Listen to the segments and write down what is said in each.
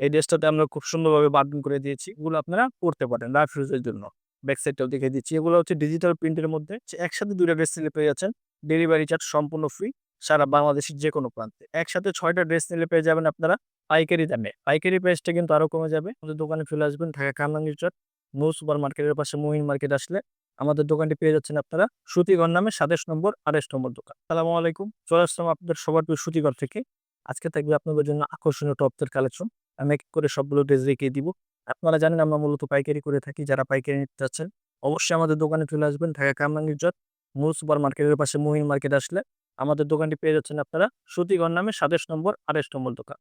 এই ড্রেসটাতে আমরা খুব সুন্দরভাবে বার্ডেন করে দিয়েছি। এগুলো আপনারা পড়তে পারেন লাইফ ইউজের জন্য। ব্যাক সাইডটাও দেখে দিচ্ছি। এগুলো হচ্ছে ডিজিটাল প্রিন্টের মধ্যে একসাথে দুইটা ড্রেস নিলে পেয়ে যাচ্ছেন। ডেলিভারি চার্জ সম্পূর্ণ ফ্রি সারা বাংলাদেশের যে কোনো প্রান্তে। একসাথে ছয়টা ড্রেস নিলে পেয়ে যাবেন আপনারা পাইকারি দামে। পাইকারি প্রাইসটা কিন্তু আরও কমে যাবে। আমাদের দোকানে চলে আসবেন ঢাকা কামরাঙ্গীর চট মৌ সুপার মার্কেটের পাশে মহিন মার্কেট আসলে আমাদের দোকানটি পেয়ে যাচ্ছেন আপনারা সুতিগর নামে সাতাশ নম্বর, আঠাশ নম্বর দোকান। সালামু আলাইকুম। চলে আসলাম আপনাদের সবার প্রিয় সুতিগর থেকে। আজকে থাকবে আপনাদের জন্য আকর্ষণীয় টপসের কালেকশন আমি এক করে সবগুলো ড্রেস রেখে দিব। আপনারা জানেন আমরা মূলত পাইকারি করে থাকি, যারা পাইকারি নিতে চাচ্ছেন। অবশ্যই আমাদের দোকানে চলে আসবেন, ঢাকা কামরাঙ্গীর চট মূল সুপার মার্কেটের পাশে মহিন মার্কেট আসলে আমাদের দোকানটি পেয়ে যাচ্ছেন আপনারা সুতিগর নামে সাতাশ নম্বর, আঠাশ নম্বর দোকান।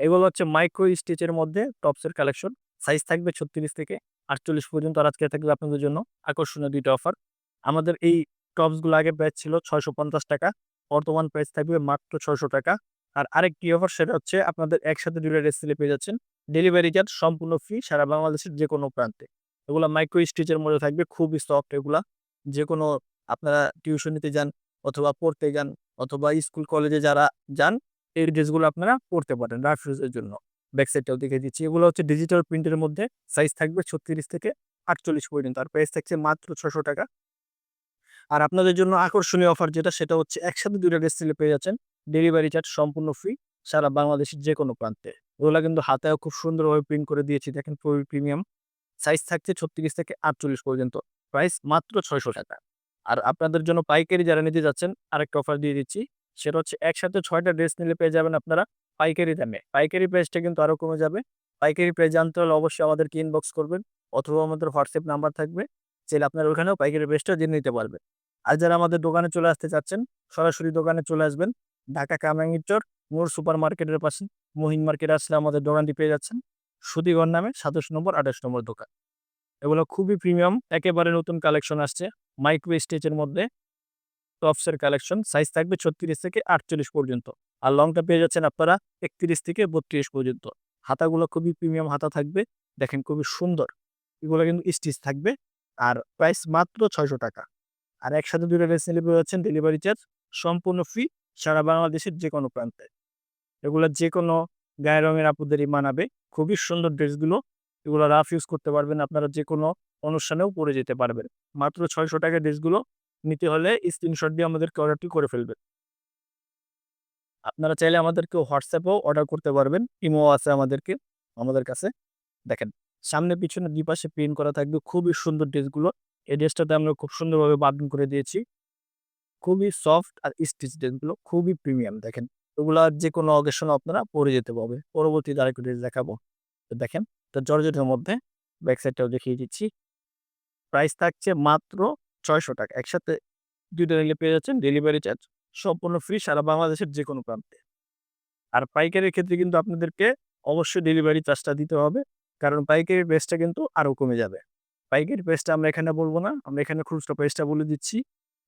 এগুলো হচ্ছে মাইক্রো স্টিচের মধ্যে টপসের কালেকশন সাইজ থাকবে ছত্রিশ থেকে আটচল্লিশ পর্যন্ত, আর আজকে থাকবে আপনাদের জন্য আকর্ষণীয় দুইটা অফার আমাদের এই টপসগুলো আগে প্রাইস ছিল ছয়শো পঞ্চাশ টাকা, বর্তমান প্রাইস থাকবে মাত্র ছয়শো টাকা। আর আরেকটি অফার সেটা হচ্ছে আপনাদের একসাথে দুইটা ড্রেস সিলে পেয়ে যাচ্ছেন। ডেলিভারি চার্জ সম্পূর্ণ ফ্রি সারা বাংলাদেশের যে কোনো প্রান্তে। এগুলো মাইক্রো স্টিচের মধ্যে থাকবে, খুবই সফট এগুলা। যে কোনো আপনারা টিউশন নিতে যান অথবা পড়তে যান অথবা স্কুল কলেজে যারা যান, এই ড্রেসগুলো আপনারা পড়তে পারেন রাফ ইউজের জন্য। ব্যাক সাইডটাও দেখে দিচ্ছি। এগুলো হচ্ছে ডিজিটাল প্রিন্টের মধ্যে সাইজ থাকবে ছত্রিশ থেকে আটচল্লিশ পর্যন্ত। আর প্রাইস থাকছে মাত্র ছশো টাকা। আর আপনাদের জন্য আকর্ষণীয় অফার যেটা, সেটা হচ্ছে একসাথে দুটো ড্রেস পেয়ে যাচ্ছেন। ডেলিভারি চার্জ সম্পূর্ণ ফ্রি সারা বাংলাদেশের যে কোনো প্রান্তে। ওগুলো কিন্তু হাতেও খুব সুন্দরভাবে প্রিন্ট করে দিয়েছি। দেখেন খুবই প্রিমিয়াম সাইজ থাকছে ছত্রিশ থেকে আটচল্লিশ পর্যন্ত। প্রাইস মাত্র ছয়শো টাকা। আর আপনাদের জন্য পাইকারি যারা নিতে যাচ্ছেন, আরেকটা অফার দিয়ে দিচ্ছি। সেটা হচ্ছে একসাথে ছয়টা ড্রেস নিলে পেয়ে যাবেন আপনারা পাইকারি দামে। পাইকারি প্রাইসটা কিন্তু আরও কমে যাবে। পাইকারি প্রাইস জানতে হলে অবশ্যই আমাদেরকে ইনবক্স করবেন অথবা আমাদের হোয়াটসঅ্যাপ নাম্বার থাকবে। চাইলে আপনারা ওখানেও পাইকারি প্রাইসটা জেনে নিতে পারবেন। আর যারা আমাদের দোকানে চলে আসতে চাচ্ছেন, সরাসরি দোকানে চলে আসবেন। ঢাকা কামরাঙ্গীর চর মোর সুপার মার্কেটের পাশে মহিন মার্কেট আসলে আমাদের দোকানটি পেয়ে যাচ্ছেন। সুদিগর নামে সাতাশ নম্বর, আঠাশ নম্বর দোকান। এগুলো খুবই প্রিমিয়াম একেবারে নতুন কালেকশন আসছে। মাইক্রো স্টেজের মধ্যে টপসের কালেকশন সাইজ থাকবে ছত্রিশ থেকে আটচল্লিশ পর্যন্ত। আর লংটা পেয়ে যাচ্ছেন আপনারা একত্রিশ থেকে বত্রিশ পর্যন্ত। হাতাগুলো খুবই প্রিমিয়াম হাতা থাকবে, দেখেন খুবই সুন্দর। এগুলো কিন্তু স্টিচ থাকবে, আর প্রাইস মাত্র ছয়শো টাকা। আর একসাথে দুটো ড্রেস নিলে পেয়ে যাচ্ছেন ডেলিভারি চার্জ সম্পূর্ণ ফ্রি সারা বাংলাদেশের যে কোনো প্রান্তে। এগুলো যে কোনো গায়ে রঙের আপুদেরই মানাবে। খুবই সুন্দর ড্রেসগুলো। এগুলো রাফ ইউজ করতে পারবেন, আপনারা যে কোনো অনুষ্ঠানেও পরে যেতে পারবেন। মাত্র ছয়শো টাকা ড্রেসগুলো নিতে হলে স্ক্রিনশট দিয়ে আমাদেরকে অর্ডারটি করে ফেলবেন। আপনারা চাইলে আমাদেরকে হোয়াটসঅ্যাপেও অর্ডার করতে পারবেন ইমো আছে আমাদেরকে, আমাদের কাছে। দেখেন, সামনে, পিছনে দুই পাশে প্রিন্ট করা থাকবে। খুবই সুন্দর ড্রেসগুলো। এই ড্রেসটাতে আমরা খুব সুন্দরভাবে বার্ডেন করে দিয়েছি। খুবই সফট আর স্টিচ ড্রেসগুলো খুবই প্রিমিয়াম, দেখেন। ওগুলা যে কোনো অকেশনে আপনারা পরে যেতে পারবে। পরবর্তীতে আরেকটু ড্রেস দেখাবো। তো দেখেন, তো জর্জেটের মধ্যে ব্যাক সাইডটাও দেখিয়ে দিচ্ছি। প্রাইস থাকছে মাত্র ছয়শো টাকা। একসাথে দুইটা নিলে পেয়ে যাচ্ছেন ডেলিভারি চার্জ। সম্পূর্ণ ফ্রি সারা বাংলাদেশের যে কোনো প্রান্তে। আর পাইকারির ক্ষেত্রে কিন্তু আপনাদেরকে অবশ্যই ডেলিভারি চার্জটা দিতে হবে। কারণ পাইকারি প্রাইসটা কিন্তু আরও কমে যাবে। পাইকারি প্রাইসটা আমরা এখানে বলব না। আমরা এখানে খুচরো প্রাইসটা বলে দিচ্ছি।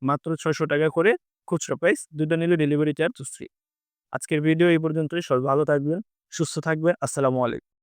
মাত্র ছয়শো টাকা করে খুচরো প্রাইস দুটো নিলে ডেলিভারি চার্জ ফ্রি আজকের ভিডিও এই পর্যন্তই। সব ভালো থাকবেন, সুস্থ থাকবেন। আসসালামু আলাইকুম।